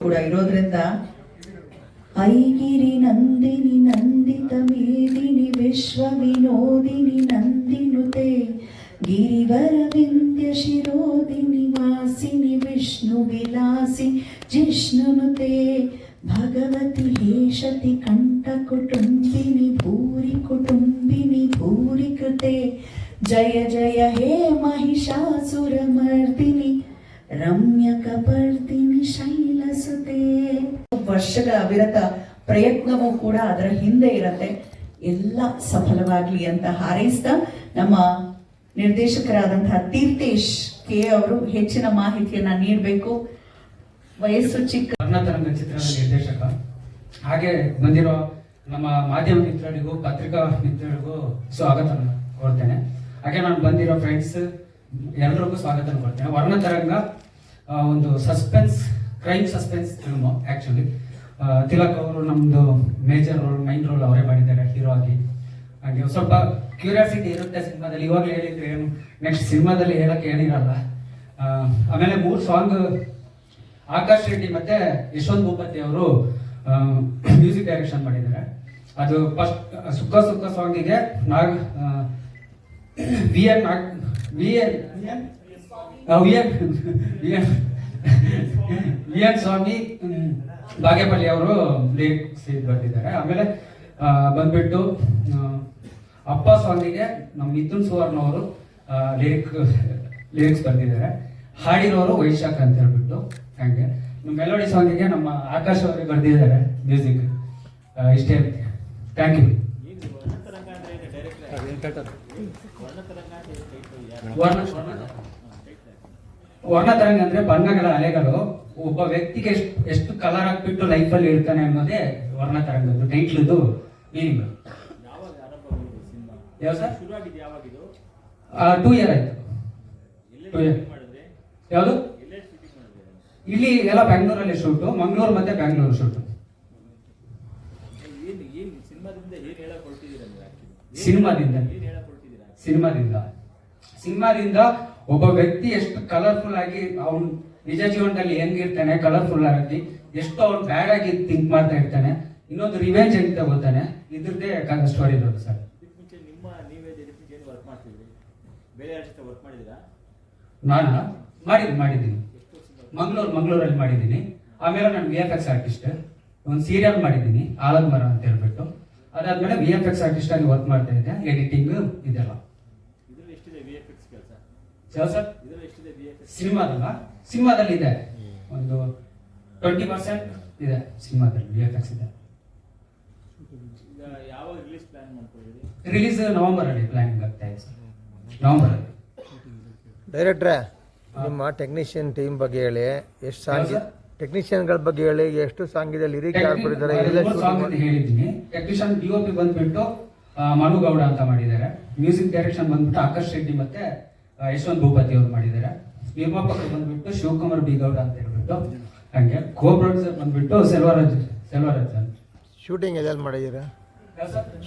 కూడా ఈరోజు క్రింద ఐగిరి నందిని నందిత మేదిని విశ్వ వినోదిని నందినుతే గిరివర వింధ్య శిరోదిని వాసిని విష్ణు విలాసి జిష్ణునుతే భగవతి హేషతి కంఠ కుటుంబిని భూరి కుటుంబిని భూరి కృతే జయ జయ హే మహిషాసురమర్దిని రమ్య ವರ್ಷಗಳ ಅವಿರತ ಪ್ರಯತ್ನವೂ ಕೂಡ ಅದರ ಹಿಂದೆ ಇರತ್ತೆ. ಎಲ್ಲ ಸಫಲವಾಗಲಿ ಅಂತ ಹಾರೈಸ್ತಾ ನಮ್ಮ ನಿರ್ದೇಶಕರಾದಂತಹ ತೀರ್ಥೇಶ್ ಕೆ ಅವರು ಹೆಚ್ಚಿನ ಮಾಹಿತಿಯನ್ನ ನೀಡಬೇಕು. ವಯಸ್ಸು ಚಿಕ್ಕ ವರ್ಣತರಂಗ ಚಿತ್ರದ ನಿರ್ದೇಶಕ. ಹಾಗೆ ಬಂದಿರೋ ನಮ್ಮ ಮಾಧ್ಯಮ ಮಿತ್ರರಿಗೂ, ಪತ್ರಿಕಾ ಮಿತ್ರರಿಗೂ ಸ್ವಾಗತ ಕೊಡ್ತೇನೆ. ಹಾಗೆ ನಾನು ಬಂದಿರೋ ಫ್ರೆಂಡ್ಸ್ ಎಲ್ಲರಿಗೂ ಸ್ವಾಗತ ಕೊಡ್ತೇನೆ. ವರ್ಣತರಂಗ ಒಂದು suspense crime suspense film actually Tilak ಅವರು ನಮ್ಮದು ಮೇಜರ್ ರೋಲ್ ಮೈನ್ ರೋಲ್ ಅವರೇ ಮಾಡಿದ್ದಾರೆ ಹೀರೋ ಆಗಿ. ಹಾಗೆ ಸ್ವಲ್ಪ ಕ್ಯೂರಿಯಾಸಿಟಿ ಇರುತ್ತೆ ಸಿನಿಮಾದಲ್ಲಿ. ಇವಾಗಲೇ ಹೇಳಿದ್ರೆ ಏನು ನೆಕ್ಸ್ಟ್ ಸಿನಿಮಾದಲ್ಲಿ ಹೇಳಕ್ಕೆ ಹೇಳಿರಲ್ಲ ಆಮೇಲೆ ಮೂರು ಸಾಂಗ್ ಆಕಾಶ್ ರೆಡ್ಡಿ ಮತ್ತೆ ಯಶವಂತ್ ಭೂಪತಿ ಅವರು ಮ್ಯೂಸಿಕ್ ಡೈರೆಕ್ಷನ್ ಮಾಡಿದ್ದಾರೆ. ಅದು ಫಸ್ಟ್ ಸುಖ ಸುಖ ಸಾಂಗಿಗೆ Nag V N Nag V N V N V N V N Swamy Bagepalli ಅವರು ಲಿರಿಕ್ಸ್ ಬರ್ತಿದ್ದಾರೆ. ಆಮೇಲೆ ಬಂದ್ಬಿಟ್ಟು ಅಪ್ಪ ಸ್ವಾಮಿಗೆ ನಮ್ಮ ಮಿಥುನ್ ಸುವರ್ಣ ಅವರು ಲಿರಿಕ್ ಲಿರಿಕ್ಸ್ ಬರ್ತಿದ್ದಾರೆ ಹಾಡಿರೋರು ವೈಶಾಖ್ ಅಂತ ಹೇಳ್ಬಿಟ್ಟು ಹಾಗೆ. ಮೆಲೋಡಿ ಸಾಂಗಿಗೆ ನಮ್ಮ ಆಕಾಶ್ ಅವರಿಗೆ ಬರ್ದಿದ್ದಾರೆ ಮ್ಯೂಸಿಕ್ ಇಷ್ಟೇ ಥ್ಯಾಂಕ್ ಯು ವರ್ಣ. ವರ್ಣತರಂಗ ಅಂದ್ರೆ ಬಣ್ಣಗಳ ಅಲೆಗಳು. ಒಬ್ಬ ವ್ಯಕ್ತಿಗೆ ಎಷ್ಟು ಎಷ್ಟು ಕಲರ್ ಹಾಕ್ಬಿಟ್ಟು ಲೈಫಲ್ಲಿ ಇರ್ತಾನೆ ಅನ್ನೋದೇ ವರ್ಣತರಂಗದ್ದು ಟೈಟ್ಲದು ಮೀನಿಂಗ್ ಯಾವ ಸರ್? ಟೂ ಇಯರ್ ಆಯ್ತು. ಎಲ್ಲೇ ಟೂ ಇಯರ್ ಯಾವುದು? ಇಲ್ಲಿ ಎಲ್ಲ ಬ್ಯಾಂಗ್ಳೂರಲ್ಲಿ ಶೂಟು ಮಂಗಳೂರು ಮತ್ತೆ ಬ್ಯಾಂಗ್ಳೂರು ಶೂಟು ಸಿನಿಮಾದಿಂದ ಸಿನಿಮಾದಿಂದ. ಸಿನಿಮಾದಿಂದ ಒಬ್ಬ ವ್ಯಕ್ತಿ ಎಷ್ಟು ಕಲರ್ಫುಲ್ ಆಗಿ ಅವನು ನಿಜ ಜೀವನದಲ್ಲಿ ಹೆಂಗಿರ್ತಾನೆ ಕಲರ್ಫುಲ್ ಆಗಿ ಎಷ್ಟು ಅವ್ನು ಬ್ಯಾಡ್ ಆಗಿ ಥಿಂಕ್ ಮಾಡ್ತಾ ಇರ್ತಾನೆ ಇನ್ನೊಂದು ರಿವೆಂಜ್ ಹೆಂಗ್ ತಗೋತಾನೆ ಇದ್ರದ್ದೇ ಸ್ಟೋರಿ ಇರೋದು ಸರ್? ಇದಕ್ಕೆ ನಿಮ್ಮ ನೀವೇ ಡೈರೆಕ್ಟ್ ಏನು ವರ್ಕ್ ಮಾಡ್ತಿದ್ರಿ? ಬೇರೆ ಯಾರ ವರ್ಕ್ ಮಾಡಿದ್ದೀರಾ? ನಾನು? ಮಾಡಿದ್ದೀನಿ ಮಾಡಿದ್ದೀನಿ. ಮಂಗಳೂರು ಮಂಗಳೂರಲ್ಲಿ ಮಾಡಿದ್ದೀನಿ. ಆಮೇಲೆ ನಾನು ವಿ ಎಫ್ ಎಕ್ಸ್ ಆರ್ಟಿಸ್ಟ್ ಒಂದು ಸೀರಿಯಲ್ ಮಾಡಿದ್ದೀನಿ ಆಲದ್ ಮರ ಅಂತ ಹೇಳ್ಬಿಟ್ಟು. ಅದಾದ್ಮೇಲೆ ವಿ ಎಫ್ ಎಕ್ಸ್ ಆರ್ಟಿಸ್ಟ್ ಆಗಿ ವರ್ಕ್ ಮಾಡ್ತಾ ಇದ್ದೆ ಎಡಿಟಿಂಗ್ ಇದೆಲ್ಲ ಇದರಲ್ಲಿ ಎಷ್ಟಿದೆ ವಿ ಎಫ್ ಎಕ್ಸ್ ಕೆಲಸ ಯಾವ ಸರ್ ಎಕ್ಸ್ ಸಿನಿಮಾದಲ್ಲ? ಸಿನಿಮಾದಲ್ಲಿ ಇದೆ. ಒಂದು ಟ್ವೆಂಟಿ ಪರ್ಸೆಂಟ್ ಇದೆ ಸಿನಿಮಾದಲ್ಲಿ ವಿ ಎಫ್ ಎಕ್ಸ್ ಇದೆ. ರಿಲೀಸ್ ನವೆಂಬರ್ ಅಲ್ಲಿ ಪ್ಲಾನ್ ಆಗ್ತಾ ಇದೆ ಸರ್ ನವೆಂಬರ್ ಅಲ್ಲಿ ಡೈರೆಕ್ಟ್ರೆ ನಿಮ್ಮ ಟೆಕ್ನಿಷಿಯನ್ ಟೀಮ್ ಬಗ್ಗೆ ಹೇಳಿ ಎಷ್ಟು ಸಾಂಗ್ ಟೆಕ್ನಿಷಿಯನ್ ಟೆಕ್ನಿಷಿಯನ್ಗಳ ಬಗ್ಗೆ ಹೇಳಿ ಎಷ್ಟು ಸಾಂಗ್ ಇದೆ ಲಿರಿಕ್ ಯಾರು ಬರೆದಿದ್ದಾರೆ ಎಲ್ಲ ಸಾಂಗ್ ಅಂತ ಹೇಳಿದ್ದೀನಿ. ಟೆಕ್ನಿಷಿಯನ್ ಡಿ ಒ ಪಿ ಬಂದ್ಬಿಟ್ಟು ಆ, ಮನು ಗೌಡ ಅಂತ ಮಾಡಿದ್ದಾರೆ. ಮ್ಯೂಸಿಕ್ ಡೈರೆಕ್ಷನ್ ಬಂದ್ಬಿಟ್ಟು ಆಕಾಶ್ ರೆಡ್ಡಿ ಮತ್ತೆ ಯಶವಂತ್ ಭೂಪತಿ ಅವರು ಮಾಡಿದ್ದಾರೆ ನಿರ್ಮಾಪಕರು ಬಂದ್ಬಿಟ್ಟು ಶಿವಕುಮಾರ್ ಬಿ ಗೌಡ ಅಂತ ಹೇಳ್ಬಿಟ್ಟು ಹಂಗೆ ಕೋ ಪ್ರೊಡ್ಯೂಸರ್ ಬಂದ್ಬಿಟ್ಟು ಸೆಲ್ವರಾಜ್ ಸೆಲ್ವರಾಜ್ ಅಂತ ಶೂಟಿಂಗ್ ಎಲ್ಲೆಲ್ಲಿ ಮಾಡಿದ್ದೀರಾ?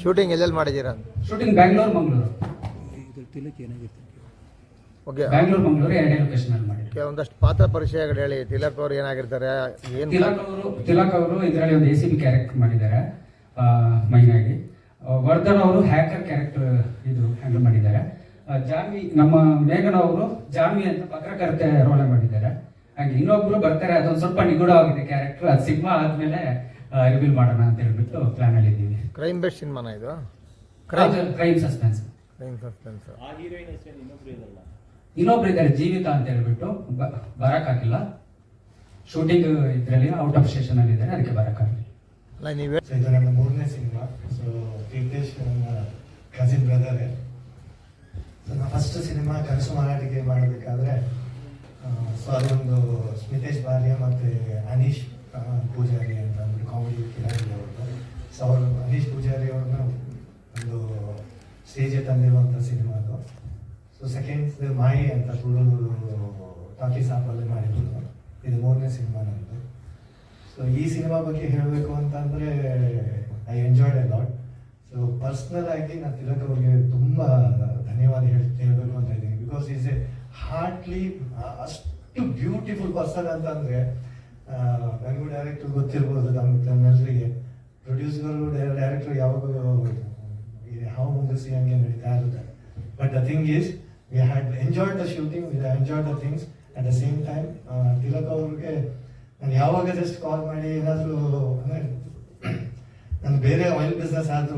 ಶೂಟಿಂಗ್ ಎಲ್ಲೆಲ್ಲಿ ಮಾಡಿದ್ದೀರಾ? ಶೂಟಿಂಗ್ ಬ್ಯಾಂಗ್ಳೂರ್ ಮಂಗಳೂರು ಓಕೆ ಬ್ಯಾಂಗ್ಳೂರ್ ಮಂಗಳೂರು ಎರಡೇ ಲೊಕೇಶನ್ ಅಲ್ಲಿ ಒಂದಷ್ಟು ಪಾತ್ರ ಪರಿಚಯಗಳು ಹೇಳಿ. ತಿಲಕ್ ಅವರು ಏನಾಗಿರ್ತಾರೆ? ಏನು ತಿಲಕ್ ಅವರು ತಿಲಕ್ ಅವರು ಇದರಲ್ಲಿ ಒಂದು ಎ ಸಿ ಬಿ ಕ್ಯಾರೆಕ್ಟರ್ ಮಾಡಿದ್ದಾರೆ ಮೈನ್ ಆಗಿ ವರ್ಧನ್ ಅವರು ಹ್ಯಾಕರ್ ಕ್ಯಾರೆಕ್ಟರ್ ಇದು ಹ್ಯಾಂಡಲ್ ಮಾಡಿದ್ದಾರೆ. ಜಾನ್ವಿ ನಮ್ಮ ಮೇಘನ ಅವರು ಜಾನ್ವಿ ಅಂತ ಪತ್ರಕರ್ತೆ ರೋಲ್ ಮಾಡಿದ್ದಾರೆ. ಹಾಗೆ ಇನ್ನೊಬ್ರು ಬರ್ತಾರೆ ಅದೊಂದು ಸ್ವಲ್ಪ ನಿಗೂಢವಾಗಿದೆ ಕ್ಯಾರೆಕ್ಟರ್ ಅದು ಸಿನಿಮಾ ಆದ್ಮೇಲೆ ರಿವೀಲ್ ಮಾಡೋಣ ಅಂತ ಹೇಳ್ಬಿಟ್ಟು ಪ್ಲಾನ್ ಅಲ್ಲಿ ಇದ್ದೀವಿ. ಕ್ರೈಮ್ ಬೇಸ್ ಸಿನಿಮಾನ ಇದು? Crime crime suspense crime suspense ಆ ಹೀರೋಯಿನ್ ಹೆಸರು ಇನ್ನೊಬ್ರು ಇದಲ್ಲ ಇನ್ನೊಬ್ರು ಇದ್ದಾರೆ ಜೀವಿತ ಅಂತ ಹೇಳ್ಬಿಟ್ಟು ಬ- ಬರಕ್ಕಾಗಿಲ್ಲ ಶೂಟಿಂಗ್ ಇದರಲ್ಲಿ ಔಟ್ ಆಫ್ ಸ್ಟೇಷನ್ ಅಲ್ಲಿ ಇದ್ದಾರೆ ಅದಕ್ಕೆ ಬರಕ್ಕಾಗಿಲ್ಲ ಅಲ್ಲ ನೀವೇ ಸೊ ಇದು ನನ್ನ ಮೂರನೇ ಸಿನಿಮಾ. ಸೊ ತೀರ್ಥೇಶ್ ನನ್ನ ಕಸಿನ್ ಬ್ರದರೇ ಸೊ ನಾನು ಫಸ್ಟ್ ಸಿನಿಮಾ ಕನಸು ಮಾರಾಟಕ್ಕೆ ಮಾಡಬೇಕಾದ್ರೆ ಸೊ ಅದೊಂದು ಸ್ಮಿತೇಶ್ ಬಾಲ್ಯ ಮತ್ತು ಅನೀಶ್ ಪೂಜಾರಿ ಅಂತ ಅಂದ್ಬಿಟ್ಟು ಕಾಮಿಡಿ ಕಿರಾಣಿ ಅವರು ಸೊ ಅವರು, ಅನೀಶ್ ಪೂಜಾರಿ ಅವ್ರನ್ನ ಒಂದು ಸ್ಟೇಜ್ ತಂದಿರುವಂಥ ಸಿನಿಮಾ ಅದು. ಸೊ ಸೆಕೆಂಡ್ ಮಾಯಿ ಅಂತ ತುಳು ಟಾಕಿ ಸಾಪಲ್ಲಿ ಮಾಡಿರೋದು. ಇದು ಮೂರನೇ ಸಿನಿಮಾ ನಂದು ಸೊ ಈ ಸಿನಿಮಾ ಬಗ್ಗೆ ಹೇಳಬೇಕು ಅಂತಂದ್ರೆ I enjoyed a lot so personal ಆಗಿ ನಾನು ತಿಲಕ್ ಅವ್ರಿಗೆ ತುಂಬ ಧನ್ಯವಾದ ಹೇಳ್ ಹೇಳ್ಬೇಕು ಅಂತ ಇದ್ದೀನಿ ಬಿಕಾಸ್ ಈಸ್ ಎ ಹಾರ್ಟ್ಲಿ ಅಷ್ಟು ಬ್ಯೂಟಿಫುಲ್ ಪರ್ಸನ್ ಅಂತಂದ್ರೆ ನನಗೂ ಡೈರೆಕ್ಟರ್ ಗೊತ್ತಿರ್ಬೋದು ನಮ್ಮ ನಮ್ಮೆಲ್ಲರಿಗೆ ಪ್ರೊಡ್ಯೂಸರ್ಗಳು ಡೈರೆಕ್ಟರ್ ಯಾವಾಗ ಹಾವು ಮುಂದಿಸಿ ಹಂಗೆ ನಡೀತಾ ಇರುತ್ತೆ. But the thing is we had enjoyed the shooting we enjoyed the things at the same time Tilak ಅವ್ರಿಗೆ ನಾನು ಯಾವಾಗ ಜಸ್ಟ್ ಕಾಲ್ ಮಾಡಿ ಏನಾದರೂ, ಅಂದರೆ ನಾನು ಬೇರೆ ಆಯಿಲ್ ಬಿಸ್ನೆಸ್ ಆದ್ರೂ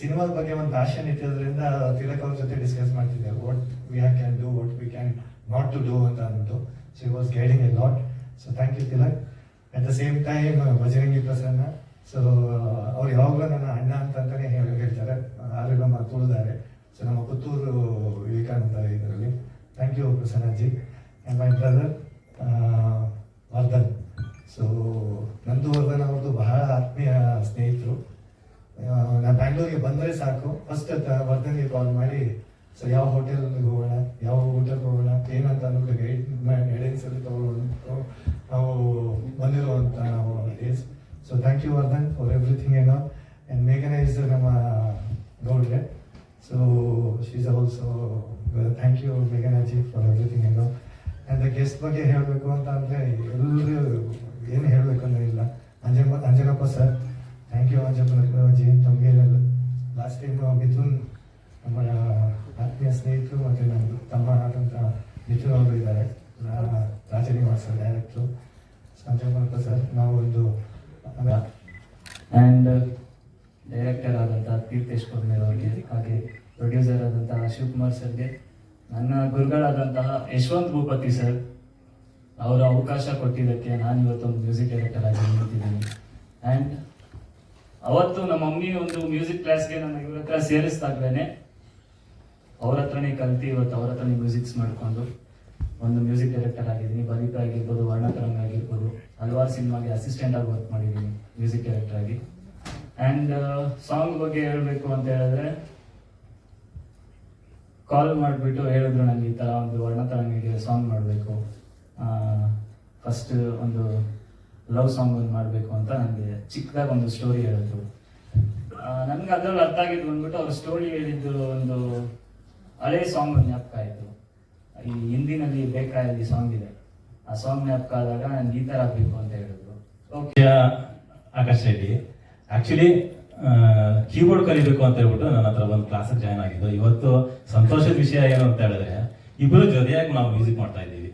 ಸಿನಿಮಾದ ಬಗ್ಗೆ ಒಂದು ಪ್ಯಾಷನ್ ಇಟ್ಟಿರೋದ್ರಿಂದ ತಿಲಕ್ ಅವ್ರ ಜೊತೆ ಡಿಸ್ಕಸ್ ಮಾಡ್ತಿದ್ದೆ. What we have can do what we can not to do ಅಂತ ಅಂದ್ಬಿಟ್ಟು. So was guiding a lot so thank you Tilak. At the same time Bajarangi Prasanna. So ಅವ್ರು ಯಾವಾಗಲೂ ನನ್ನ ಅಣ್ಣ ಅಂತಂತಾನೆ ಹೇಳಿ ಹೇಳ್ತಾರೆ. ಆರೋಗ್ಯ ತುಳಿದಾರೆ. ಸೊ ನಮ್ಮ ಪುತ್ತೂರು ವಿವೇಕಾನಂದ ಇದರಲ್ಲಿ. ಥ್ಯಾಂಕ್ ಯು ಪ್ರಸನ್ನಜ್ಜಿ. ಆ್ಯಂಡ್ ಮೈ ಬ್ರದರ್ ಸಾಕು ಅಂತ ವರ್ಧನ್ಗೆ ಕಾಲ್ ಮಾಡಿ ಸೊ ಯಾವ ಹೋಟೆಲ್ಗೆ ಹೋಗೋಣ? ಯಾವ ಊಟಕ್ಕೆ ಹೋಗೋಣ ಏನಂತ ಅನ್ನೋದು ಗೈಡ್ ಗೈಡೆನ್ಸ್ ಅಲ್ಲಿ ತಗೊಳ್ಳೋಣ. ನಾವು ಬಂದಿರುವಂತ ನಾವು days so thank you Vardhan for everything ಏನೋ ಆ್ಯಂಡ್ ಮೇಘನ ಇಸ್ ನಮ್ಮ ಗೌಡ್ರೆ. So she's also thank you Meghanaji for everything ಏನೋ ಆ್ಯಂಡ್ ಗೆಸ್ಟ್ ಬಗ್ಗೆ ಹೇಳಬೇಕು ಅಂತ ಅಂದರೆ, ಎಲ್ಲರೂ ಏನು ಹೇಳಬೇಕು ಅಂದ್ರೆ ಇಲ್ಲ. Anjappa Anjanappa sir thank you Anjanappaji ತಮಗೆ ಲಾಸ್ಟ್ ಟೈಮ್ ಮಿಥುನ್ ನಮ್ಮ ಆತ್ಮೀಯ ಸ್ನೇಹಿತರು ಮತ್ತು ನನ್ನ ತಮ್ಮ ಆದಂಥ ಮಿಥುನ್ ಅವರು ಇದ್ದಾರೆ. ರಾಜನಿವಾಸ ಡೈರೆಕ್ಟ್ರು ಅಂಜನಪ್ಪ ಸರ್ ನಾವು ಒಂದು ಆ್ಯಂಡ್ ಡೈರೆಕ್ಟರ್ ಆದಂಥ ತೀರ್ಥೇಶ್ ಕೊರ್ಮೇರ್ ಅವರಿಗೆ, ಹಾಗೆ ಪ್ರೊಡ್ಯೂಸರ್ ಆದಂತಹ ಶಿವಕುಮಾರ್ ಸರ್ಗೆ, ನನ್ನ ಗುರುಗಳಾದಂತಹ ಯಶವಂತ್ ಭೂಪತಿ ಸರ್, ಅವರ ಅವಕಾಶ ಕೊಟ್ಟಿದ್ದಕ್ಕೆ ನಾನು ಇವತ್ತೊಂದು ಮ್ಯೂಸಿಕ್ ಡೈರೆಕ್ಟರ್ ಆಗಿ ನಿಂತಿದ್ದೀನಿ. ಆ್ಯಂಡ್ ಅವತ್ತು ನಮ್ಮ ಮಮ್ಮಿ ಒಂದು ಮ್ಯೂಸಿಕ್ ಕ್ಲಾಸ್ಗೆ ನನ್ನ ಇವ್ರ ಹತ್ರ ಸೇರಿಸ್ದಾಗ್ಲೇ ಅವ್ರ ಹತ್ರನೇ ಕಲ್ತು, ಇವತ್ತು ಅವ್ರ ಹತ್ರನೇ ಮ್ಯೂಸಿಕ್ಸ್ ಮಾಡಿಕೊಂಡು ಒಂದು ಮ್ಯೂಸಿಕ್ ಡೈರೆಕ್ಟರ್ ಆಗಿದ್ದೀನಿ. ಬಲಿಕ ಆಗಿರ್ಬೋದು ವರ್ಣತರಂಗ ಆಗಿರ್ಬೋದು, ಹಲವಾರು ಸಿನಿಮಾಗೆ ಅಸಿಸ್ಟೆಂಟ್ ಆಗಿ ವರ್ಕ್ ಮಾಡಿದ್ದೀನಿ ಮ್ಯೂಸಿಕ್ ಡೈರೆಕ್ಟರ್ ಆಗಿ. ಆ್ಯಂಡ್ ಸಾಂಗ್ ಬಗ್ಗೆ ಹೇಳಬೇಕು ಅಂತ ಹೇಳಿದ್ರೆ ಕಾಲ್ ಮಾಡಿಬಿಟ್ಟು ಹೇಳಿದ್ರು ನನಗೆ ಈ ಥರ ಒಂದು ವರ್ಣತರಂಗಿಗೆ ಸಾಂಗ್ ಮಾಡಬೇಕು. ಫಸ್ಟ್ ಒಂದು ಲವ್ ಸಾಂಗ್ ಒಂದು ಮಾಡಬೇಕು ಅಂತ ನನಗೆ ಚಿಕ್ಕದಾಗ ಒಂದು ಸ್ಟೋರಿ ಹೇಳಿದ್ರು. ನನಗೆ ಅದರಲ್ಲಿ ಅರ್ಥ ಆಗಿದ್ದು ಬಂದ್ಬಿಟ್ಟು ಅವ್ರ ಸ್ಟೋರಿ ಹೇಳಿದ್ದು ಒಂದು ಹಳೆ ಸಾಂಗ್ ಜ್ಞಾಪಕ ಆಯಿತು. ಈ ಹಿಂದಿನಲ್ಲಿ ಬೇಕಾಯಲ್ಲಿ ಸಾಂಗ್ ಇದೆ. ಆ ಸಾಂಗ್ ಜ್ಞಾಪಕ ಆದಾಗ ನನಗೆ ಈ ಥರ ಆಗಬೇಕು ಅಂತ ಹೇಳಿದ್ರು. Okay Akash Reddy actually keyboard ಕಲಿಬೇಕು ಅಂತ ಹೇಳ್ಬಿಟ್ಟು ನನ್ನ ಹತ್ರ ಒಂದು ಕ್ಲಾಸಿಗೆ ಜಾಯ್ನ್ ಆಗಿದ್ದು. ಇವತ್ತು ಸಂತೋಷದ ವಿಷಯ ಏನು ಅಂತ ಹೇಳಿದ್ರೆ ಇಬ್ಬರು ಜೊತೆಯಾಗಿ ನಾವು ಮ್ಯೂಸಿಕ್ ಮಾಡ್ತಾ ಇದ್ದೀವಿ.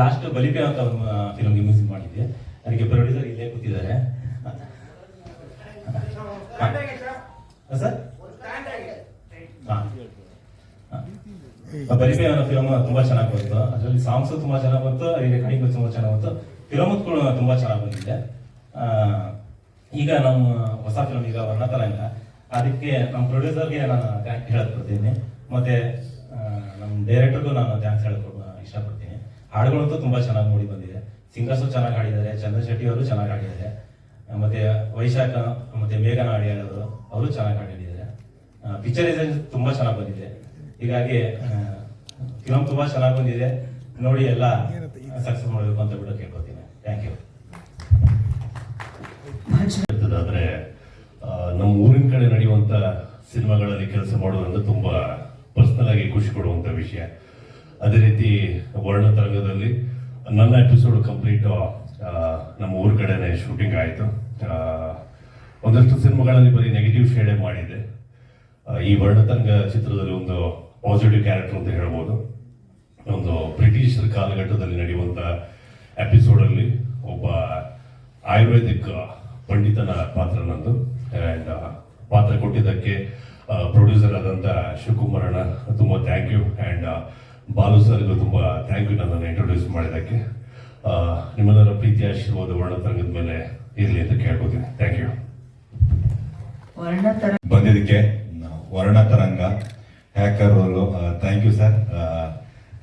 ಲಾಸ್ಟ್ ಬಲಿಪೆ ಅಂತ ಫಿಲಮ್ ಮ್ಯೂಸಿಕ್ ಮಾಡಿದ್ದೆ. ಅದಕ್ಕೆ ಪ್ರೊಡ್ಯೂಸರ್ ಇಲ್ಲೇ ಕೂತಿದ್ದಾರೆ. ಸರ್? ಬಲಿಪೆ ಅನ್ನೋ ಫಿಲಮ್ ತುಂಬಾ ಚೆನ್ನಾಗಿ ಬಂತು. ಅದರಲ್ಲಿ ಸಾಂಗ್ಸ್ ತುಂಬಾ ಚೆನ್ನಾಗಿ ಬಂತು ರೆಕಾರ್ಡಿಂಗ್ ತುಂಬಾ ಚೆನ್ನಾಗಿ ಬಂತು. ಫಿಲಮ್ ಕೂಡ ತುಂಬಾ ಚೆನ್ನಾಗಿ ಬಂದಿದೆ. ಈಗ ನಮ್ಮ ಹೊಸ ಫಿಲಮ್ ಈಗ ವರ್ಣತರಂಗ. ಅದಕ್ಕೆ ನಮ್ಮ ಪ್ರೊಡ್ಯೂಸರ್ಗೆ ನಾನು ಥ್ಯಾಂಕ್ ಬರ್ತೀನಿ ಮತ್ತೆ ನಮ್ಮ ಡೈರೆಕ್ಟರ್ಗೂ ನಾನು ಥ್ಯಾಂಕ್ಸ್ ಹೇಳಕ್ ಇಷ್ಟಪಡ್ತೀನಿ. ಹಾಡುಗಳಂತೂ ತುಂಬಾ ಚೆನ್ನಾಗಿ ಮೂಡಿ ಬಂದಿದೆ. ಸಿಂಗರ್ಸು ಚೆನ್ನಾಗಿ ಹಾಡಿದ್ದಾರೆ, ಚಂದ್ರ ಶೆಟ್ಟಿ ಅವರು ಚೆನ್ನಾಗಿ ಹಾಡಿದ್ದಾರೆ. ಮತ್ತೆ ವೈಶಾಖ, ಮತ್ತೆ ಮೇಘನ ಹಾಡಿ ಹೇಳೋರು ಅವರು ಚೆನ್ನಾಗಿ ಹಾಡಿದ್ದಾರೆ. ಪಿಕ್ಚರೈಸೇಷನ್ ತುಂಬಾ ಚೆನ್ನಾಗಿ ಬಂದಿದೆ. ಹೀಗಾಗಿ ಫಿಲಮ್ ತುಂಬಾ ಚೆನ್ನಾಗಿ ಬಂದಿದೆ. ನೋಡಿ ಎಲ್ಲ ಸಕ್ಸಸ್ ಮಾಡಬೇಕು ಅಂತ ಬಿಟ್ಟು ಕೇಳ್ಕೊತೀನಿ. ಥ್ಯಾಂಕ್ ಯು ಆದರೆ ನಮ್ಮ ಊರಿನ ಕಡೆ ನಡೆಯುವಂತ ಸಿನಿಮಾಗಳಲ್ಲಿ ಕೆಲಸ ಮಾಡೋದ್ರಿಂದ ತುಂಬಾ ಪರ್ಸನಲ್ ಆಗಿ ಖುಷಿ ಕೊಡುವಂತ ವಿಷಯ. ಅದೇ ರೀತಿ ವರ್ಣತರಂಗದಲ್ಲಿ ನನ್ನ ಎಪಿಸೋಡ್ ಕಂಪ್ಲೀಟ್ ನಮ್ಮ ಊರ್ ಕಡೆನೆ ಶೂಟಿಂಗ್ ಆಯಿತು. ಒಂದಷ್ಟು ಸಿನಿಮಾಗಳಲ್ಲಿ ಬರೀ ನೆಗೆಟಿವ್ ಶೇಡೇ ಮಾಡಿದೆ. ಈ ವರ್ಣತರಂಗ ಚಿತ್ರದಲ್ಲಿ ಒಂದು ಪಾಸಿಟಿವ್ ಕ್ಯಾರೆಕ್ಟರ್ ಅಂತ ಹೇಳ್ಬೋದು. ಒಂದು ಬ್ರಿಟಿಷರ ಕಾಲಘಟ್ಟದಲ್ಲಿ ನಡೆಯುವಂಥ ಎಪಿಸೋಡ್ ಅಲ್ಲಿ ಒಬ್ಬ ಆಯುರ್ವೇದಿಕ್ ಪಂಡಿತನ ಪಾತ್ರ ನಂದು. ಆ್ಯಂಡ್ ಪಾತ್ರ ಕೊಟ್ಟಿದ್ದಕ್ಕೆ ಪ್ರೊಡ್ಯೂಸರ್ ಆದಂತ ಶಿವಕುಮಾರಣ್ಣ, ತುಂಬಾ ಥ್ಯಾಂಕ್ ಯು ಅಂಡ್ ಬಾಲು ಸರ್ಗೂ ತುಂಬಾ ಥ್ಯಾಂಕ್ ಯು ನನ್ನನ್ನು ಇಂಟ್ರೊಡ್ಯೂಸ್ ಮಾಡಿದ್ದಕ್ಕೆ. ಆ, ನಿಮ್ಮೆಲ್ಲರ ಪ್ರೀತಿ ಆಶೀರ್ವಾದ ವರ್ಣತರಂಗದ ಮೇಲೆ ಇರಲಿ ಅಂತ ಕೇಳ್ಕೊತೀನಿ. ಥ್ಯಾಂಕ್ ಯು ವರ್ಣತರ ಬಂದಿದ್ದಕ್ಕೆ ವರ್ಣತರಂಗ ಹ್ಯಾಕರ್ ಅವರು ಥ್ಯಾಂಕ್ ಯು ಸರ್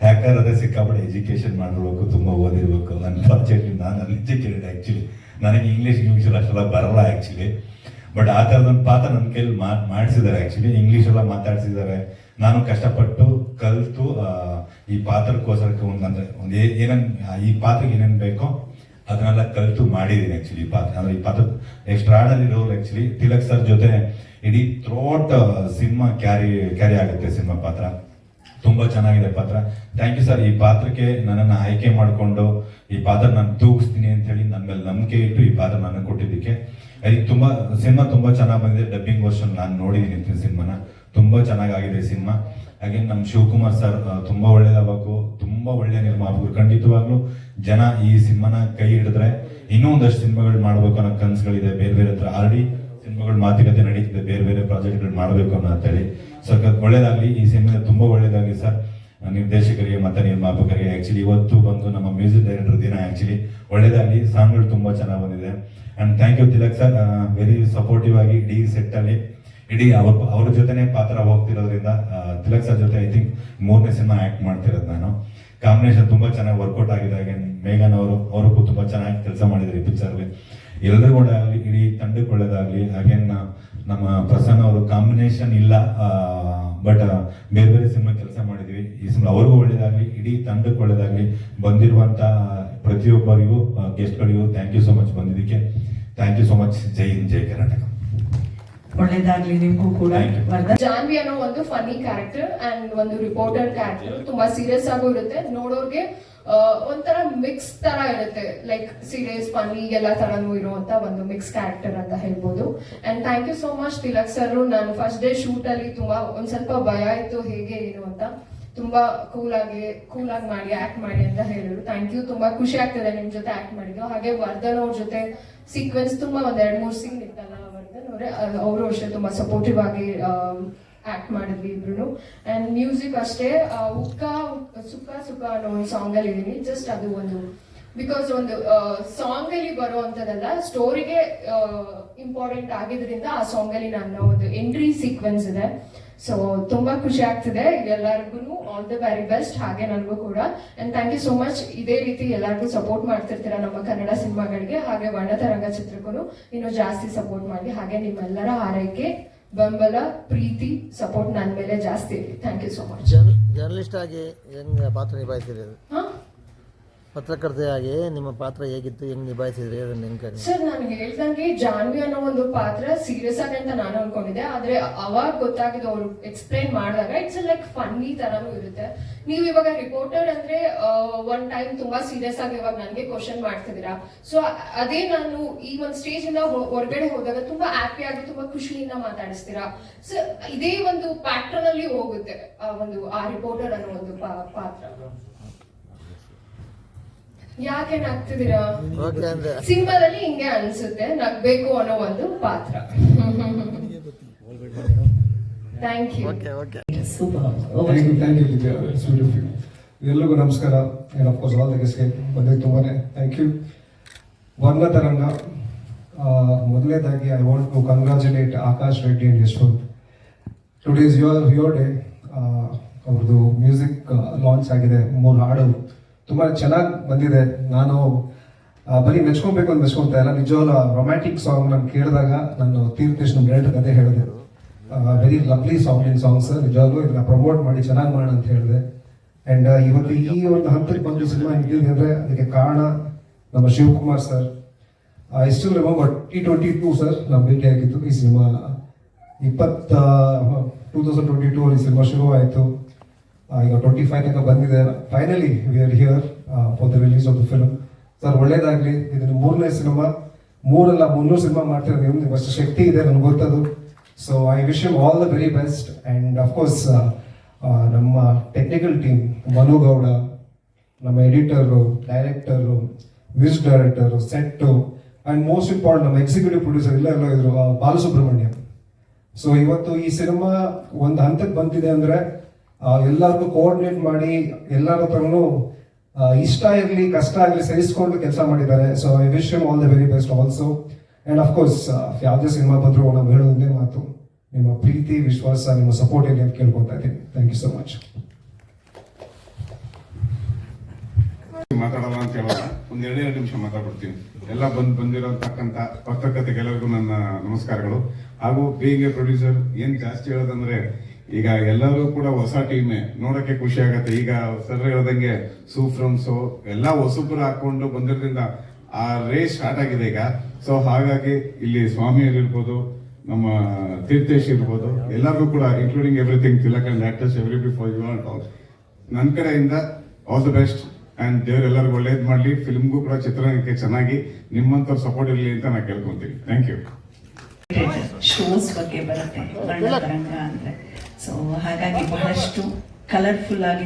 ಹ್ಯಾಕರ್ ಅದೇ ಸಿಕ್ಕಾಪಟ್ಟೆ ಎಜುಕೇಶನ್ ಮಾಡಿರ್ಬೇಕು ತುಂಬ ಓದಿರ್ಬೇಕು ಅನ್ಫಾರ್ಚುನೇಟ್ಲಿ ನಾನು ಅನ್ಎಜುಕೇಟೆಡ್ ಆ್ಯಕ್ಚುಲಿ ನನಗೆ ಇಂಗ್ಲೀಷ್ ಇಂಗ್ಲೀಷ್ ಅಷ್ಟೆಲ್ಲ ಬರಲ್ಲ ಆ್ಯಕ್ಚುಲಿ ಬಟ್ ಆ ಥರದೊಂದು ಪಾತ್ರ ನನ್ನ ಕೈಲಿ ಮಾ ಮಾಡಿಸಿದ್ದಾರೆ ಆ್ಯಕ್ಚುಲಿ ಇಂಗ್ಲೀಷ್ ಎಲ್ಲ ಮಾತಾಡ್ಸಿದ್ದಾರೆ. ನಾನು ಕಷ್ಟಪಟ್ಟು ಕಲಿತು ಈ ಪಾತ್ರಕ್ಕೋಸ್ಕರ ಒಂದಂದ್ರೆ ಒಂದು ಏನೇನು ಈ ಪಾತ್ರಕ್ಕೆ ಏನೇನು ಬೇಕೋ ಅದನ್ನೆಲ್ಲ ಕಲಿತು ಮಾಡಿದ್ದೀನಿ ಆ್ಯಕ್ಚುಲಿ ಈ ಪಾತ್ರ, ಅಂದ್ರೆ ಈ ಪಾತ್ರ ಇರೋರು ಆಕ್ಚುಲಿ ತಿಲಕ್ ಸರ್ ಜೊತೆ ಇಡೀ ಥ್ರೋಟ್ ಸಿನಿಮಾ ಕ್ಯಾರಿ ಕ್ಯಾರಿ ಆಗುತ್ತೆ ಸಿನಿಮಾ ಪಾತ್ರ. ತುಂಬಾ ಚೆನ್ನಾಗಿದೆ ಪಾತ್ರ. ಥ್ಯಾಂಕ್ ಯು ಸರ್ ಈ ಪಾತ್ರಕ್ಕೆ ನನ್ನನ್ನು ಆಯ್ಕೆ ಮಾಡಿಕೊಂಡು ಈ ಪಾತ್ರ ನಾನು ತೂಗಿಸ್ತೀನಿ ಅಂತ ಹೇಳಿ ನನ್ನ ಮೇಲೆ ನಂಬಿಕೆ ಇಟ್ಟು ಈ ಪಾತ್ರ ನನಗೆ ಕೊಟ್ಟಿದ್ದಕ್ಕೆ. ಅದಕ್ಕೆ ತುಂಬಾ ಸಿನಿಮಾ ತುಂಬಾ ಚೆನ್ನಾಗಿ ಬಂದಿದೆ ಡಬ್ಬಿಂಗ್ ವರ್ಷನ್ ನಾನು ನೋಡಿದ್ದೀನಿ ಸಿನಿಮಾನ ತುಂಬಾ ಚೆನ್ನಾಗಾಗಿದೆ ಸಿನಿಮಾ. ಹಾಗೆ ನಮ್ಮ ಶಿವಕುಮಾರ್ ಸರ್ ತುಂಬಾ ಒಳ್ಳೇದಾಗಬೇಕು, ತುಂಬಾ ಒಳ್ಳೆ ನಿರ್ಮಾಪಕರು. ಖಂಡಿತವಾಗ್ಲೂ ಜನ ಈ ಸಿನಿಮಾನ ಕೈ ಹಿಡಿದ್ರೆ ಇನ್ನೂ ಒಂದಷ್ಟು ಸಿನಿಮಾಗಳು ಮಾಡ್ಬೇಕು ಅನ್ನೋ ಕನಸುಗಳಿದೆ. ಬೇರೆ ಬೇರೆ ಹತ್ರ ಆಲ್ರೆಡಿ ಸಿನಿಮಾಗಳು ಮಾತುಕತೆ ನಡೀತಿದೆ. ಬೇರೆ ಬೇರೆ ಪ್ರಾಜೆಕ್ಟ್ಗಳು ಮಾಡಬೇಕು ಅನ್ನೋ ಅಂತೇಳಿ. ಸೊ ಒಳ್ಳೇದಾಗ್ಲಿ. ಈ ಸಿನಿಮಾ ತುಂಬಾ ಒಳ್ಳೇದಾಗ್ಲಿ ಸರ್. ನಿರ್ದೇಶಕರಿಗೆ ಮತ್ತೆ ನಿರ್ಮಾಪಕರಿಗೆ ಆಕ್ಚುಲಿ ಇವತ್ತು ಬಂದು ನಮ್ಮ ಮ್ಯೂಸಿಕ್ ಡೈರೆಕ್ಟರ್ ದಿನ ಆಕ್ಚುಲಿ ಒಳ್ಳೇದಾಗ್ಲಿ. ಸಾಂಗ್ಗಳು ತುಂಬಾ ಚೆನ್ನಾಗಿ ಬಂದಿದೆ. And thank you Tilak sir. Very supportive ಆಗಿ ಇಡೀ ಸೆಟ್ ಅಲ್ಲಿ ಇಡೀ ಅವ್ರ ಅವ್ರ ಜೊತೆನೆ ಪಾತ್ರ ಹೋಗ್ತಿರೋದ್ರಿಂದ ತಿಲಕ್ ಸರ್ ಜೊತೆ ಐ ಥಿಂಕ್ ಮೂರನೇ ಸಿನಿಮಾ ಆಕ್ಟ್ ಮಾಡ್ತಿರೋದು ನಾನು. ಕಾಂಬಿನೇಷನ್ ತುಂಬಾ ಚೆನ್ನಾಗಿ ವರ್ಕೌಟ್ ಆಗಿದೆ. ಹಾಗೆ ಮೇಘನ್ ಅವರು ಅವ್ರಿಗೂ ತುಂಬಾ ಚೆನ್ನಾಗಿ ಕೆಲಸ ಮಾಡಿದ್ರು ಈ ಪಿಕ್ಚರ್ ಅಲ್ಲಿ. ಎಲ್ಲರಿಗೂ ಆಗಲಿ, ಇಡೀ ತಂಡಕ್ಕೆ ಒಳ್ಳೇದಾಗ್ಲಿ ಹಾಗೆ ನಮ್ಮ ಪ್ರಸನ್ನ ಅವರು ಕಾಂಬಿನೇಷನ್ ಇಲ್ಲ ಬಟ್ ಬೇರೆ ಬೇರೆ ಸಿನಿಮಾ ಕೆಲಸ ಮಾಡಿದ್ವಿ. ಈ ಸಿನಿಮಾ ಅವ್ರಿಗೂ ಒಳ್ಳೇದಾಗ್ಲಿ, ಇಡೀ ತಂಡಕ್ಕೆ ಒಳ್ಳೇದಾಗ್ಲಿ ಬಂದಿರುವಂತ ಪ್ರತಿಯೊಬ್ಬರಿಗೂ ಗೆಸ್ಟ್ಗಳಿಗೂ ಥ್ಯಾಂಕ್ ಯು ಸೊ ಮಚ್ ಬಂದಿದ್ದಕ್ಕೆ. Thank you so much Jai Hind, Jai Karnataka. ಒಳ್ಳೇದಾಗ್ಲಿ ನಿಮ್ಗೂ ಕೂಡ. ವರ್ಧನ್ ಜಾನ್ವಿ ಅನ್ನೋ ಒಂದು ಫನ್ನಿ ಕ್ಯಾರೆಕ್ಟರ್ ಅಂಡ್ ಒಂದು ರಿಪೋರ್ಟರ್ ಕ್ಯಾರೆಕ್ಟರ್ ತುಂಬಾ ಸೀರಿಯಸ್ ಆಗು ಇರುತ್ತೆ. ನೋಡೋರ್ಗೆ ಒಂಥರ ಮಿಕ್ಸ್ ತರ ಇರುತ್ತೆ. ಲೈಕ್ ಸೀರಿಯಸ್ ಫನ್ನಿ ಎಲ್ಲ ತರನೂ ಇರುವಂತ ಒಂದು ಮಿಕ್ಸ್ ಕ್ಯಾರೆಕ್ಟರ್ ಅಂತ ಹೇಳ್ಬೋದು. And thank you so much Tilak sir ನಾನು ಫಸ್ಟ್ ಡೇ ಶೂಟ್ ಅಲ್ಲಿ ತುಂಬಾ ಒಂದ್ ಸ್ವಲ್ಪ ಭಯ ಇತ್ತು ಹೇಗೆ ಏನು ಅಂತ. ತುಂಬಾ ಕೂಲ್ ಆಗಿ ಕೂಲ್ ಆಗಿ ಮಾಡಿ ಆಕ್ಟ್ ಮಾಡಿ ಅಂತ ಹೇಳಿದ್ರು. ಥ್ಯಾಂಕ್ ಯು ತುಂಬಾ ಖುಷಿ ಆಗ್ತದೆ ನಿಮ್ ಜೊತೆ ಆಕ್ಟ್ ಮಾಡಿದ್ದು. ಹಾಗೆ ವರ್ಧನ್ ಅವ್ರ ಜೊತೆ ಸೀಕ್ವೆನ್ಸ್ ತುಂಬಾ ಒಂದ್ ಎರಡ್ ಮೂರ್ ಸೀನ್ ಇತ್ತಲ್ಲ ಅವರೇ ಅವರು ಅಷ್ಟೇ ತುಂಬಾ ಸಪೋರ್ಟಿವ್ ಆಗಿ ಆಕ್ಟ್ ಮಾಡಿದ್ವಿ ಇಬ್ರು ಅಂಡ್ ಮ್ಯೂಸಿಕ್ ಅಷ್ಟೇ ಉಕ್ಕ ಸುಖ ಸುಖ ಅನ್ನೋ ಒಂದು ಸಾಂಗ್ ಅಲ್ಲಿ ಇದೀನಿ. ಜಸ್ಟ್ ಅದು ಒಂದು ಬಿಕಾಸ್ ಒಂದು ಸಾಂಗ್ ಅಲ್ಲಿ ಬರುವಂತದಲ್ಲ ಸ್ಟೋರಿಗೆ ಇಂಪಾರ್ಟೆಂಟ್ ಆಗಿದ್ರಿಂದ ಆ ಸಾಂಗ್ ಅಲ್ಲಿ ನನ್ನ ಒಂದು ಎಂಟ್ರಿ ಸೀಕ್ವೆನ್ಸ್ ಇದೆ. ಸೊ ತುಂಬಾ ಖುಷಿ ಆಗ್ತಿದೆ. ಎಲ್ಲರಿಗೂ ಆಲ್ ದ ವೆರಿ ಬೆಸ್ಟ್ ಹಾಗೆ ನನಗೂ ಕೂಡ. And thank you so much ಇದೇ ರೀತಿ ಎಲ್ಲರಿಗೂ ಸಪೋರ್ಟ್ ಮಾಡ್ತಿರ್ತೀರಾ ನಮ್ಮ ಕನ್ನಡ ಸಿನಿಮಾಗಳಿಗೆ ಹಾಗೆ ವರ್ಣತರಂಗ ಚಿತ್ರಕ್ಕೂ ಇನ್ನು ಜಾಸ್ತಿ ಸಪೋರ್ಟ್ ಮಾಡಿ. ಹಾಗೆ ನಿಮ್ಮೆಲ್ಲರ ಆರೈಕೆ ಬೆಂಬಲ ಪ್ರೀತಿ ಸಪೋರ್ಟ್ ನನ್ನ ಮೇಲೆ ಜಾಸ್ತಿ ಇರಲಿ thank you so much journalist ಆಗಿ ಹೆಂಗ್ ಪಾತ್ರ ನಿಭಾಯಿಸಿದ್ರಿ ಹಾ? ಪತ್ರಕರ್ತೆಯಾಗಿ ನಿಮ್ಮ ಪಾತ್ರ ಹೇಗಿತ್ತು, ಹೆಂಗ್ ನಿಭಾಯಿಸಿದ್ರಿ ಸರ್, ನಾನು ಹೇಳ್ದಂಗೆ ಜಾನ್ವಿ ಅನ್ನೋ ಒಂದು ಪಾತ್ರ ಸೀರಿಯಸ್ ಆಗಿ ಅಂತ ನಾನು ಅನ್ಕೊಂಡಿದ್ದೆ. ಆದ್ರೆ ಅವಾಗ ಗೊತ್ತಾಗಿದ್ದು ಅವರು ಎಕ್ಸ್ಪ್ಲೈನ್ ಮಾಡಿದಾಗ ಇಟ್ಸ್ ಲೈಕ್ ಫನ್ನಿ ತರಾನು ಇರುತ್ತೆ. ನೀವು ಇವಾಗ ರಿಪೋರ್ಟರ್ ಅಂದ್ರೆ ಒನ್ ಟೈಮ್ ತುಂಬಾ ಸೀರಿಯಸ್ ಆಗಿ ಇವಾಗ ನನಗೆ ಕ್ವಶನ್ ಮಾಡ್ತಿದ್ದೀರಾ? ಸೊ ಅದೇ ನಾನು ಈ ಒಂದು ಸ್ಟೇಜ್ ಇಂದ ಹೊರಗಡೆ ಹೋದಾಗ ತುಂಬಾ ಹ್ಯಾಪಿ ಆಗಿ, ತುಂಬಾ ಖುಷಿಯಿಂದ ಮಾತಾಡಿಸ್ತೀರಾ? ಸೊ ಇದೇ ಒಂದು ಪ್ಯಾಟ್ರನ್ ಅಲ್ಲಿ ಹೋಗುತ್ತೆ ಒಂದು, ಆ ರಿಪೋರ್ಟರ್ ಅನ್ನೋ ಒಂದು ಪಾತ್ರ. ಯಾಕೆ ನಗ್ತಿದ್ದೀರಾ? ಓಕೆ ಅಂದ್ರೆ ಸಿನಿಮಾದಲ್ಲಿ ಹಿಂಗೆ ಅನ್ಸುತ್ತೆ ನಗ್ಬೇಕು ಅನ್ನೋ ಒಂದು ಪಾತ್ರ. Thank you okay okay super thank you thank you Divya it's beautiful ಎಲ್ರಿಗೂ ನಮಸ್ಕಾರ ಆ್ಯಂಡ್ ಅಫ್ಕೋರ್ಸ್ ಆಲ್ ದ ಗೆಸ್ಟ್ಗೆ ಬಂದಿದ್ದು ತುಂಬಾ ಥ್ಯಾಂಕ್ ಯು ವರ್ಣ ತರಂಗ ಮೊದಲನೇದಾಗಿ I want to congratulate Akash Reddy and Yashwant. Today is your your day ಅವ್ರದ್ದು ಮ್ಯೂಸಿಕ್ ಲಾಂಚ್ ಆಗಿದೆ. ಮೂರು ಹಾಡು ತುಂಬ ಚೆನ್ನಾಗಿ ಬಂದಿದೆ. ನಾನು ಬರೀ ಮೆಚ್ಕೊಬೇಕು ಅಂತ ಮೆಚ್ಕೊತಾ ಇಲ್ಲ. ನಿಜವಾದ ರೊಮ್ಯಾಂಟಿಕ್ ಸಾಂಗ್ ನಾನು ಕೇಳಿದಾಗ ನಾನು ನಮ್ಮ ಕಥೆ ಕತೆ ಹೇಳಿದೆ. Very lovely song in songs ನಿಜವಾಗ್ಲೂ ಇದನ್ನ ಪ್ರಮೋಟ್ ಮಾಡಿ ಚೆನ್ನಾಗಿ ಮಾಡೋಣ ಅಂತ ಹೇಳಿದೆ. ಅಂಡ್ ಇವತ್ತು ಈ ಒಂದು ಹಂತಕ್ಕೆ ಬಂದು ಸಿನಿಮಾ ನಿಂತಿದೆ ಅಂದರೆ ಅದಕ್ಕೆ ಕಾರಣ ನಮ್ಮ Shivakumar sir I still remember T twenty two sir ನಾವು ಭೇಟಿ ಆಗಿತ್ತು ಈ ಸಿನಿಮಾ ಇಪ್ಪತ್ತ ಟೂ ತೌಸಂಡ್ ಟ್ವೆಂಟಿ ಟೂ ಅಲ್ಲಿ ಸಿನಿಮಾ ಶುರು ಆಯಿತು ಈಗ ಟ್ವೆಂಟಿ ಫೈವ್ ತನಕ ಬಂದಿದೆ. Finally we are here for the release of the film sir ಒಳ್ಳೇದಾಗಲಿ. ಇದನ್ನು ಮೂರನೇ ಸಿನಿಮಾ ಮೂರಲ್ಲ ಮುನ್ನೂರು ಸಿನಿಮಾ ಮಾಡ್ತೀರ ನೀವು ಅಷ್ಟು ಶಕ್ತಿ ಇದೆ ನನಗೆ ಗೊತ್ತದು. So I wish you all the very best and of course ನಮ್ಮ ಟೆಕ್ನಿಕಲ್ ಟೀಮ್ ಮನು ಗೌಡ, ನಮ್ಮ editor director music director set and most important ನಮ್ಮ ಎಕ್ಸಿಕ್ಯೂಟಿವ್ ಪ್ರೊಡ್ಯೂಸರ್ ಇಲ್ಲ ಎಲ್ಲ ಇದ್ರು ಬಾಲಸುಬ್ರಹ್ಮಣ್ಯಂ. ಸೊ ಇವತ್ತು ಈ ಸಿನಿಮಾ ಒಂದು ಹಂತಕ್ಕೆ ಬಂದಿದೆ ಅಂದ್ರೆ ಎಲ್ಲರಿಗೂ ಕೋಆರ್ಡಿನೇಟ್ ಮಾಡಿ ಎಲ್ಲರ ಹತ್ರನು ಇಷ್ಟ ಇರಲಿ, ಕಷ್ಟ ಆಗಲಿ ಸಹಿಸ್ಕೊಂಡು ಕೆಲಸ ಮಾಡಿದ್ದಾರೆ. So I wish M all the very best also and of course ಯಾವುದೇ ಸಿನಿಮಾ ಬಂದರೂ ನಾವು ಹೇಳೋದೇ ಮಾತು. ನಿಮ್ಮ ಪ್ರೀತಿ, ವಿಶ್ವಾಸ, ನಿಮ್ಮ ಸಪೋರ್ಟ್ ಇದೆ ಅಂತ ಕೇಳ್ಕೊತಾ ಇದ್ದೀನಿ. ಥ್ಯಾಂಕ್ ಯು ಸೊ ಮಚ್ ಮಾತಾಡೋಣ ಅಂತ ಹೇಳೋಣ. ಒಂದು ಎರಡೆರಡು ನಿಮಿಷ ಮಾತಾಡ್ಬಿಡ್ತೀನಿ. ಎಲ್ಲ ಬಂದ್ ಬಂದಿರತಕ್ಕಂತ ಪತ್ರಕರ್ತೆಗೆಲ್ಲರಿಗೂ ನನ್ನ ನಮಸ್ಕಾರಗಳು. ಹಾಗೂ ಬೀಂಗ್ ಎ ಪ್ರೊಡ್ಯೂಸರ್ ಏನು ಜಾಸ್ತಿ ಹೇಳೋದಂದ್ರೆ ಈಗ ಎಲ್ಲರೂ ಕೂಡ ಹೊಸ ಟೀಮೇ ನೋಡಕ್ಕೆ ಖುಷಿ ಆಗತ್ತೆ. ಈಗ ಸರ್ ಹೇಳ್ದಂಗೆ ಸೂಫ್ರಮ್ಸ್ ಎಲ್ಲ ಹೊಸಬ್ರು ಹಾಕೊಂಡು ಬಂದಿರೋದ್ರಿಂದ ಆ ರೇಸ್ ಸ್ಟಾರ್ಟ್ ಆಗಿದೆ ಈಗ. ಸೊ ಹಾಗಾಗಿ ಇಲ್ಲಿ ಸ್ವಾಮಿಯರ್ ಇರ್ಬೋದು ನಮ್ಮ ತೀರ್ಥೇಶ್ ಇರ್ಬೋದು ಎಲ್ಲರಿಗೂ ಕೂಡ including everything Tilak and actors every before you all ನನ್ನ ಕಡೆಯಿಂದ ಆಲ್ ದ ಬೆಸ್ಟ್ ಅಂಡ್ ದೇವ್ರು ಎಲ್ಲರಿಗೂ ಒಳ್ಳೇದು ಮಾಡಲಿ. ಫಿಲ್ಮ್ಗೂ ಕೂಡ ಚಿತ್ರರಂಗಕ್ಕೆ ಚೆನ್ನಾಗಿ. ನಿಮ್ಮಂಥವ್ರು ಸಪೋರ್ಟ್ ಇರಲಿ ಅಂತ ನಾನು ಕೇಳ್ಕೊತೀನಿ. ಥ್ಯಾಂಕ್ ಯು ಶೋಸ್ ಬಗ್ಗೆ ಬರುತ್ತೆ. ಅಂದ್ರೆ. ಸೊ ಹಾಗಾಗಿ ಬಹಳಷ್ಟು ಕಲರ್ಫುಲ್ ಆಗಿ